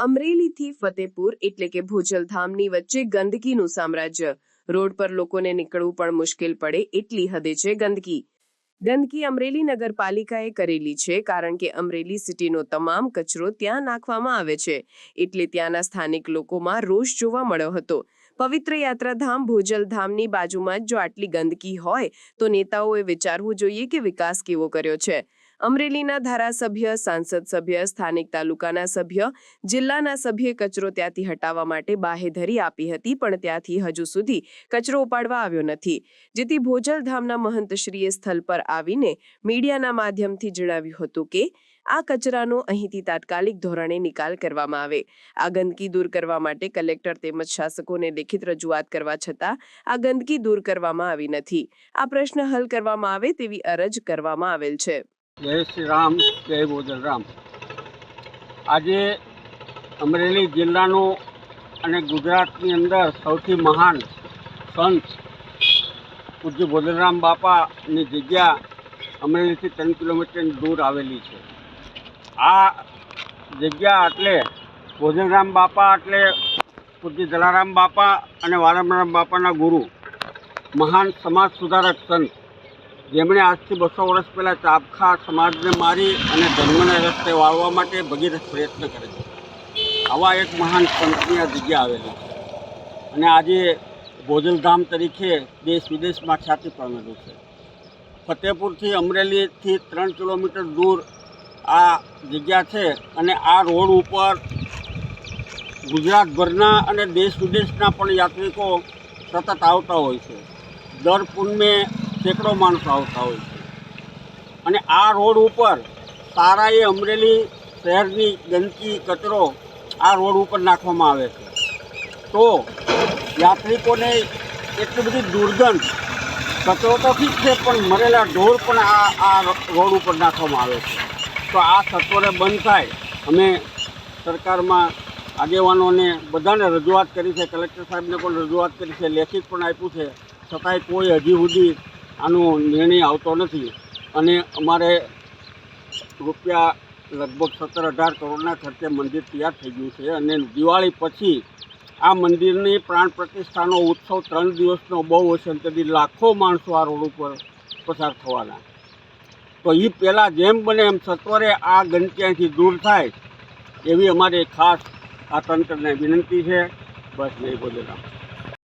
અમરેલીથી ફતેપુર એટલે કે ભોજલધામની વચ્ચે ગંદકીનું સામ્રાજ્ય. રોડ પર લોકોને નીકળવું પણ મુશ્કેલ પડે એટલી હદે છે ગંદકી. ગંદકી અમરેલી નગરપાલિકાએ કરેલી છે કારણ કે અમરેલી સિટીનો તમામ કચરો ત્યાં નાખવામાં આવે છે. એટલે ત્યાંના સ્થાનિક લોકોમાં રોષ જોવા મળ્યો હતો. પવિત્ર યાત્રાધામ ભોજલધામની બાજુમાં જ જો આટલી ગંદકી હોય તો નેતાઓએ વિચારવું જોઈએ કે વિકાસ કેવો કર્યો છે. અમરેલીના ધારાસભ્ય, સાંસદ સભ્ય, સ્થાનિક તાલુકાના સભ્ય, જિલ્લાના સભ્યે કચરો ત્યાંથી હટાવવા માટે બાહેધરી આપી હતી, પણ ત્યાંથી હજુ સુધી કચરો ઉપાડવા આવ્યો નથી. જેથી ભોજલધામના મહંતશ્રીએ સ્થળ પર આવીને મીડિયાના માધ્યમથી જણાવ્યું હતું કે, આ કચરાનો અહીંથી તાત્કાલિક ધોરણે નિકાલ કરવામાં આવે. આ ગંદકી દૂર કરવા માટે કલેક્ટર તેમજ શાસકોને લેખિત રજૂઆત કરવા છતાં આ ગંદકી દૂર કરવામાં આવી નથી. આ પ્રશ્ન હલ કરવામાં આવે તેવી અરજ કરવામાં આવેલ છે. જય શ્રી રામ, જય બોધરામ આજે અમરેલી જિલ્લાનું અને ગુજરાતની અંદર સૌથી મહાન સંત પૂજ્ય બોધરામ બાપાની જગ્યા અમરેલીથી ત્રણ કિલોમીટર દૂર આવેલી છે. આ જગ્યા એટલે બોધરામ બાપા એટલે પૂજ્ય જલારામ બાપા અને વારામરામ બાપાના ગુરુ. મહાન સમાજ સુધારક સંત. જેમણે આજથી બસો વર્ષ પહેલાં ચાપખા સમાજને મારી અને ધર્મને રસ્તે વાળવા માટે ભગીરથ પ્રયત્ન કરે છે. આવા એક મહાન સંતની આ જગ્યા આવેલી છે. અને આજે ભોજલધામ તરીકે દેશ વિદેશમાં ખ્યાતિ પામેલું છે. ફતેપુરથી અમરેલીથી ત્રણ કિલોમીટર દૂર આ જગ્યા છે અને આ રોડ ઉપર ગુજરાતભરના અને દેશ વિદેશના પણ યાત્રિકો સતત આવતા હોય છે. દર પૂનમે સેંકડો માણસો આવતા હોય છે. અને આ રોડ ઉપર સારાએ અમરેલી શહેરની ગંદકી, કચરો આ રોડ ઉપર નાખવામાં આવે છે. તો યાત્રિકોને એટલી બધી દુર્ગંધ, કચરો તો ઠીક છે, પણ મરેલા ઢોર પણ આ આ રોડ ઉપર નાખવામાં આવે છે. તો આ સત્વરે બંધ થાય. અમે સરકારમાં આગેવાનોને બધાને રજૂઆત કરી છે, કલેક્ટર સાહેબને પણ રજૂઆત કરી છે, લેખિત પણ આપ્યું છે. છતાંય કોઈ હજી સુધી આનો નિર્ણય આવતો નથી. અને અમારે રૂપિયા લગભગ સત્તર અઢાર કરોડના ખર્ચે મંદિર તૈયાર થઈ ગયું છે અને દિવાળી પછી આ મંદિરની પ્રાણ પ્રતિષ્ઠાનો ઉત્સવ ત્રણ દિવસનો બહુ હશે અને તેથી લાખો માણસો આ રોડ ઉપર પસાર થવાના. તો એ પહેલાં જેમ બને એમ સત્વરે આ ગંદકીયાથી દૂર થાય એવી અમારી ખાસ આ તંત્રને વિનંતી છે. બસ નહીં બોલેલા